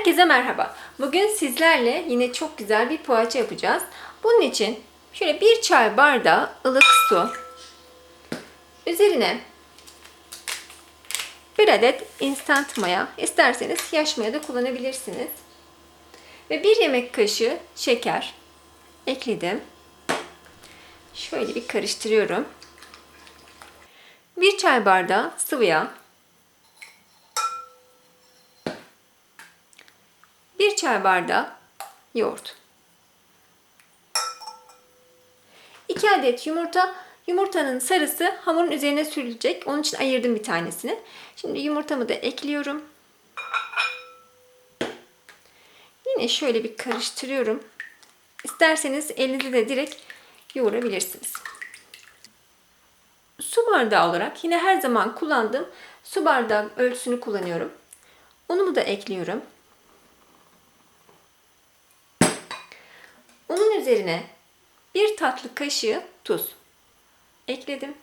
Herkese merhaba. Bugün sizlerle yine çok güzel bir poğaça yapacağız. Bunun için şöyle bir çay bardağı ılık su. Üzerine bir adet instant maya. isterseniz yaş maya da kullanabilirsiniz. Ve bir yemek kaşığı şeker ekledim. Şöyle bir karıştırıyorum. Bir çay bardağı sıvı yağ. Bir çay bardağı yoğurt. 2 adet yumurta. Yumurtanın sarısı hamurun üzerine sürülecek. Onun için ayırdım bir tanesini. Şimdi yumurtamı da ekliyorum. Yine şöyle bir karıştırıyorum. İsterseniz elinizle de direkt yoğurabilirsiniz. Su bardağı olarak yine her zaman kullandığım su bardağı ölçüsünü kullanıyorum. Unumu da ekliyorum. Üzerine bir tatlı kaşığı tuz ekledim.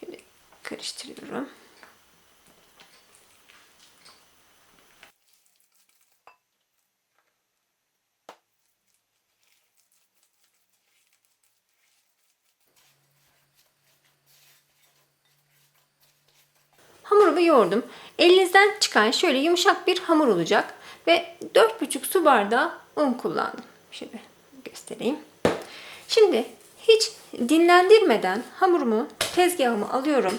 Şöyle karıştırıyorum. Hamurumu yoğurdum. Elinizden çıkan şöyle yumuşak bir hamur olacak. Ve 4,5 su bardağı un kullandım. Şöyle göstereyim. Şimdi hiç dinlendirmeden hamurumu tezgahıma alıyorum.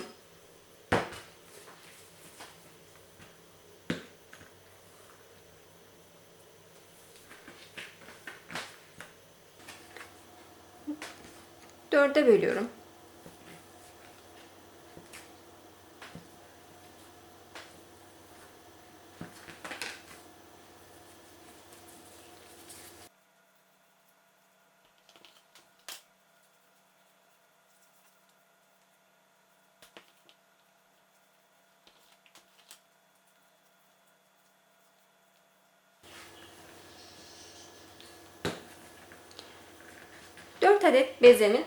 Dörde bölüyorum. Dört adet bezemin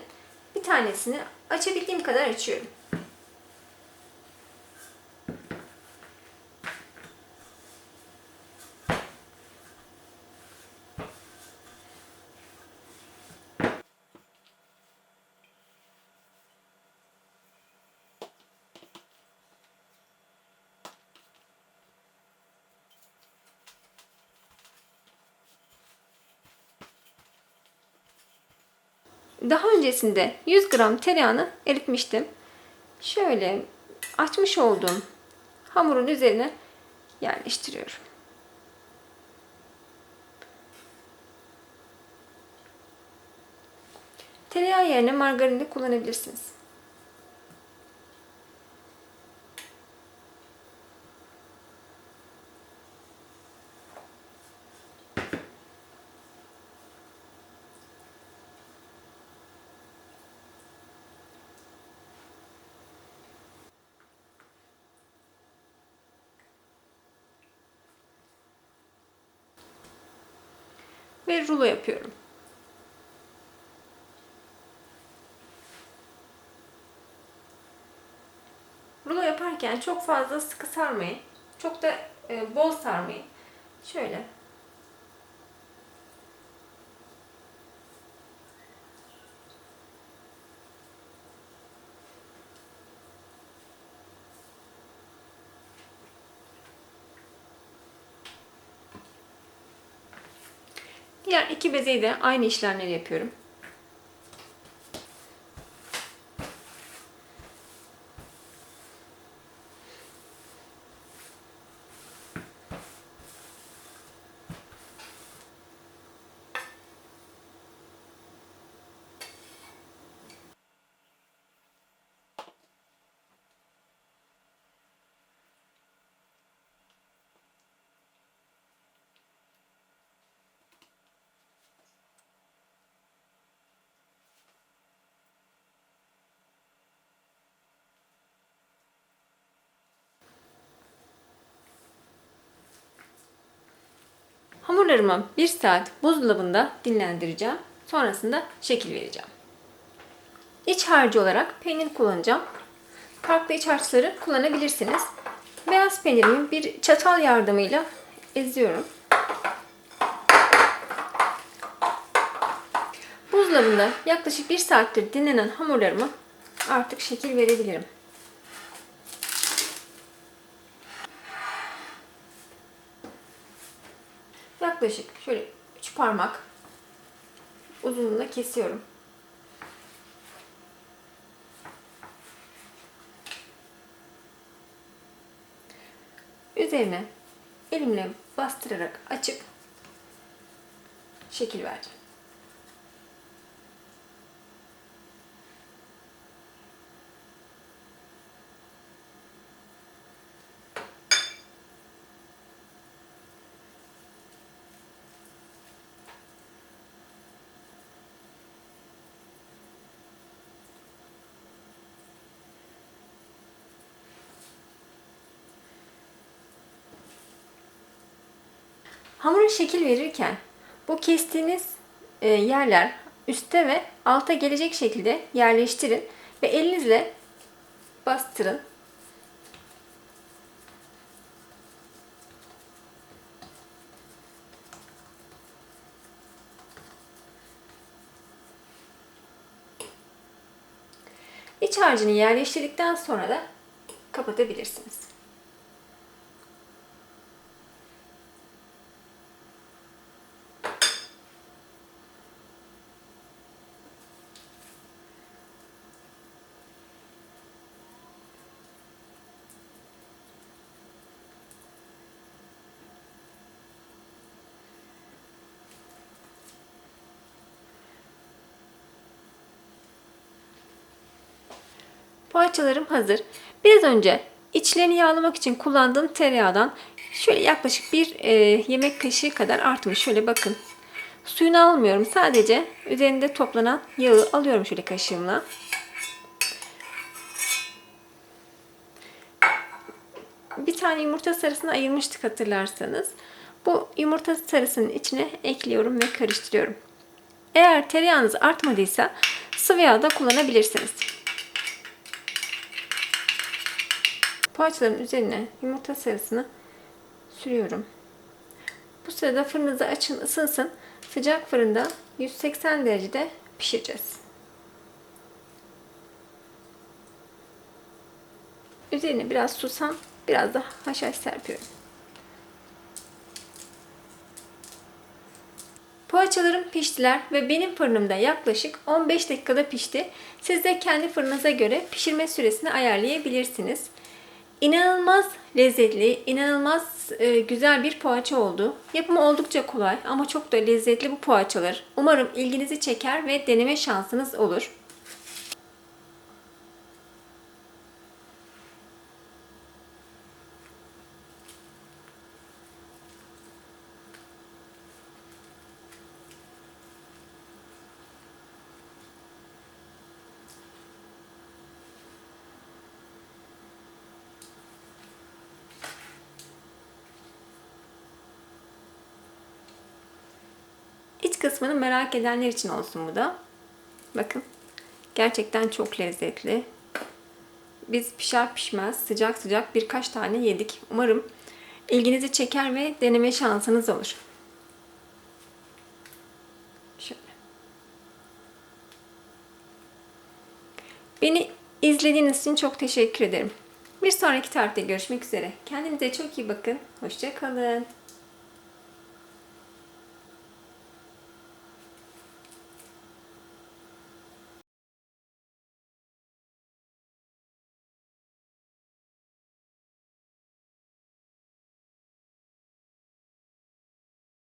bir tanesini açabildiğim kadar açıyorum. Daha öncesinde 100 gram tereyağını eritmiştim. Şöyle açmış olduğum hamurun üzerine yerleştiriyorum. Tereyağı yerine margarin de kullanabilirsiniz. Ve rulo yapıyorum. Rulo yaparken çok fazla sıkı sarmayın. Çok da e, bol sarmayın. Şöyle Diğer iki bezeyi de aynı işlemleri yapıyorum. Hamurlarımı 1 saat buzdolabında dinlendireceğim. Sonrasında şekil vereceğim. İç harcı olarak peynir kullanacağım. Farklı iç harçları kullanabilirsiniz. Beyaz peynirimi bir çatal yardımıyla eziyorum. Buzdolabında yaklaşık bir saattir dinlenen hamurlarımı artık şekil verebilirim. Yaklaşık şöyle 3 parmak uzunluğunda kesiyorum. Üzerine elimle bastırarak açıp şekil vereceğim. Hamura şekil verirken bu kestiğiniz e, yerler üste ve alta gelecek şekilde yerleştirin ve elinizle bastırın. İç harcını yerleştirdikten sonra da kapatabilirsiniz. Poğaçalarım hazır. Biraz önce içlerini yağlamak için kullandığım tereyağından şöyle yaklaşık bir e, yemek kaşığı kadar artmış. Şöyle bakın. Suyunu almıyorum. Sadece üzerinde toplanan yağı alıyorum şöyle kaşığımla. Bir tane yumurta sarısını ayırmıştık hatırlarsanız. Bu yumurta sarısının içine ekliyorum ve karıştırıyorum. Eğer tereyağınız artmadıysa sıvı yağ da kullanabilirsiniz. Poğaçaların üzerine yumurta sarısını sürüyorum. Bu sırada fırınınızı açın ısınsın. Sıcak fırında 180 derecede pişireceğiz. Üzerine biraz susam, biraz da haşhaş serpiyorum. Poğaçalarım piştiler ve benim fırınımda yaklaşık 15 dakikada pişti. Siz de kendi fırınıza göre pişirme süresini ayarlayabilirsiniz. İnanılmaz lezzetli, inanılmaz e, güzel bir poğaça oldu. Yapımı oldukça kolay ama çok da lezzetli bu poğaçalar. Umarım ilginizi çeker ve deneme şansınız olur. Kısmını merak edenler için olsun bu da. Bakın. Gerçekten çok lezzetli. Biz pişer pişmez sıcak sıcak birkaç tane yedik. Umarım ilginizi çeker ve deneme şansınız olur. Şöyle. Beni izlediğiniz için çok teşekkür ederim. Bir sonraki tarihte görüşmek üzere. Kendinize çok iyi bakın. Hoşçakalın.